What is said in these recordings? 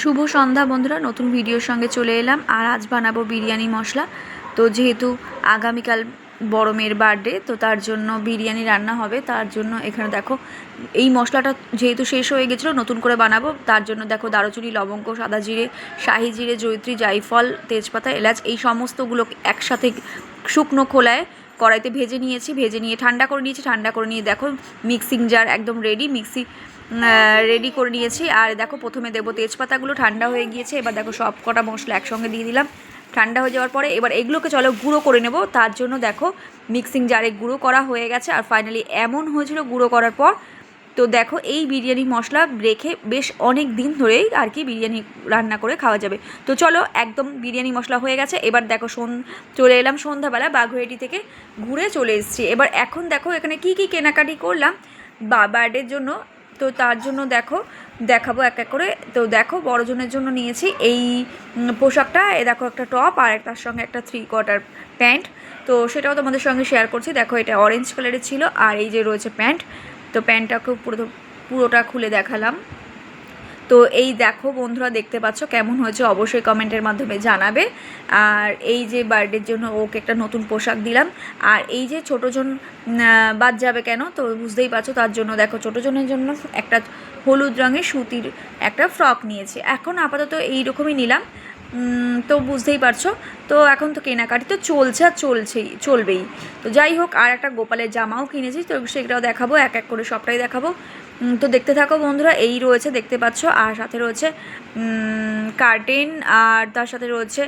শুভ সন্ধ্যা বন্ধুরা, নতুন ভিডিওর সঙ্গে চলে এলাম। আর আজ বানাবো বিরিয়ানি মশলা। তো যেহেতু আগামীকাল বড় মেয়ের বার্থডে, তো তার জন্য বিরিয়ানি রান্না হবে। তার জন্য এখানে দেখো, এই মশলাটা যেহেতু শেষ হয়ে গেছিল, নতুন করে বানাবো। তার জন্য দেখো দারুচিনি, লবঙ্গ, সাদা জিরে, শাহি জিরে, জৈত্রী, জাইফল, তেজপাতা, এলাচ, এই সমস্তগুলো একসাথে শুকনো খোলায় কড়াইতে ভেজে নিয়েছি। ভেজে নিয়ে ঠান্ডা করে নিয়েছি। ঠান্ডা করে নিয়ে দেখো, মিক্সিং জার একদম রেডি মিক্সি রেডি করে নিয়েছি। আর দেখো, প্রথমে দেবো তেজপাতাগুলো, ঠান্ডা হয়ে গিয়েছে। এবার দেখো, সব কটা মশলা একসঙ্গে দিয়ে দিলাম। ঠান্ডা হয়ে যাওয়ার পরে এবার এগুলোকে চলো গুঁড়ো করে নেব। তার জন্য দেখো মিক্সিং জারে গুঁড়ো করা হয়ে গেছে। আর ফাইনালি এমন হয়েছিল গুঁড়ো করার পর। তো দেখো, এই বিরিয়ানি মশলা রেখে বেশ অনেক দিন ধরেই আর কি বিরিয়ানি রান্না করে খাওয়া যাবে। তো চলো, একদম বিরিয়ানি মশলা হয়ে গেছে। এবার দেখো, সন, চলে এলাম সন্ধ্যাবেলা বাঘুয়েটি থেকে ঘুরে চলে এসেছি। এবার এখন দেখো, এখানে কি কি কেনাকাটি করলাম? বা বার্থডের জন্য তো তার জন্য দেখো, দেখাবো এক এক করে। তো দেখো, বড়জনের জন্য নিয়েছি এই পোশাকটা। এ দেখো একটা টপ আর তার সঙ্গে একটা থ্রি কোয়ার্টার প্যান্ট। তো সেটাও তোমাদের সঙ্গে শেয়ার করছি। দেখো, এটা অরেঞ্জ কালারের ছিল আর এই যে রয়েছে প্যান্ট। তো প্যান্টটাকে পুরো, পুরোটা খুলে দেখালাম। তো এই দেখো বন্ধুরা, দেখতে পাচ্ছ কেমন হয়েছে, অবশ্যই কমেন্টের মাধ্যমে জানাবে। আর এই যে বার্থডের জন্য ওকে একটা নতুন পোশাক দিলাম। আর এই যে ছোটোজন বাদ যাবে কেন? তো বুঝতেই পারছ, তার জন্য দেখো ছোটোজনের জন্য একটা হলুদ রঙের সুতির একটা ফ্রক নিয়েছে। এখন আপাতত এইরকমই নিলাম। তো বুঝতেই পারছ তো এখন তো কেনাকাটি তো চলছে আর চলছেই, চলবেই। তো যাই হোক, আর একটা গোপালের জামাও কিনেছি, তো সেটাও দেখাবো, এক এক করে সবটাই দেখাবো। তো দেখতে থাকো বন্ধুরা, এই রয়েছে দেখতে পাচ্ছ, আর সাথে রয়েছে কার্টেন আর তার সাথে রয়েছে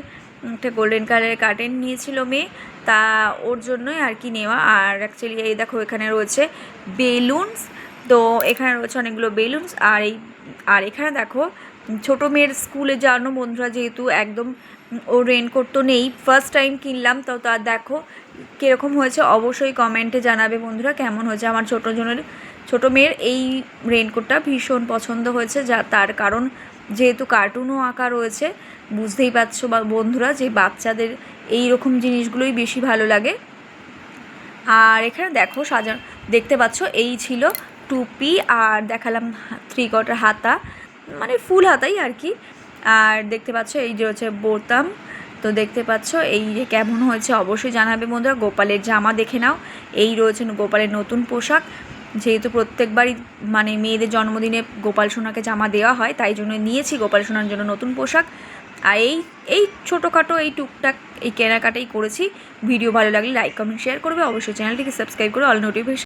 একটা গোল্ডেন কালারের কার্টেন নিয়েছিল মেয়ে, তা ওর জন্যই আর কি নেওয়া। আর অ্যাকচুয়ালি এই দেখো, এখানে রয়েছে বেলুনস, তো এখানে রয়েছে অনেকগুলো বেলুনস, আর এই, আর এখানে দেখো ছোটো মেয়ের স্কুলে জানো বন্ধুরা যেহেতু একদম ও রেনকোট তো নেই ফার্স্ট টাইম কিনলাম, তো তা দেখো কীরকম হয়েছে, অবশ্যই কমেন্টে জানাবে বন্ধুরা কেমন হয়েছে আমার ছোটো জনের, ছোটো মেয়ের এই রেনকোটটা ভীষণ পছন্দ হয়েছে, যা তার কারণ যেহেতু কার্টুনও আঁকা রয়েছে, বুঝতেই পারছ বা বন্ধুরা যে বাচ্চাদের এই রকম জিনিসগুলোই বেশি ভালো লাগে। আর এখানে দেখো সাজা দেখতে পাচ্ছ, এই ছিল টুপি আর দেখালাম থ্রি কোয়ার্টার হাতা মানে ফুল হাতাই আর কি। আর দেখতে পাচ্ছ এই যে হচ্ছে বোতাম তো দেখতে পাচ্ছ এই যে কেমন হয়েছে অবশ্যই জানাবে বন্ধুরা। গোপালের জামা দেখে নাও। এই রয়েছে গোপালের নতুন পোশাক। যেহেতু প্রত্যেকবারই মানে মেয়েদের জন্মদিনে গোপাল সোনাকে জামা দেওয়া হয়, তাই জন্য নিয়েছি গোপাল সোনার জন্য নতুন পোশাক। আর এই এই ছোটোখাটো এই টুকটাক এই কেনাকাটাই করেছি। ভিডিও ভালো লাগলে লাইক, কমেন্ট শেয়ার করবে। অবশ্যই চ্যানেলটিকে সাবস্ক্রাইব করে অল নোটিফিকেশন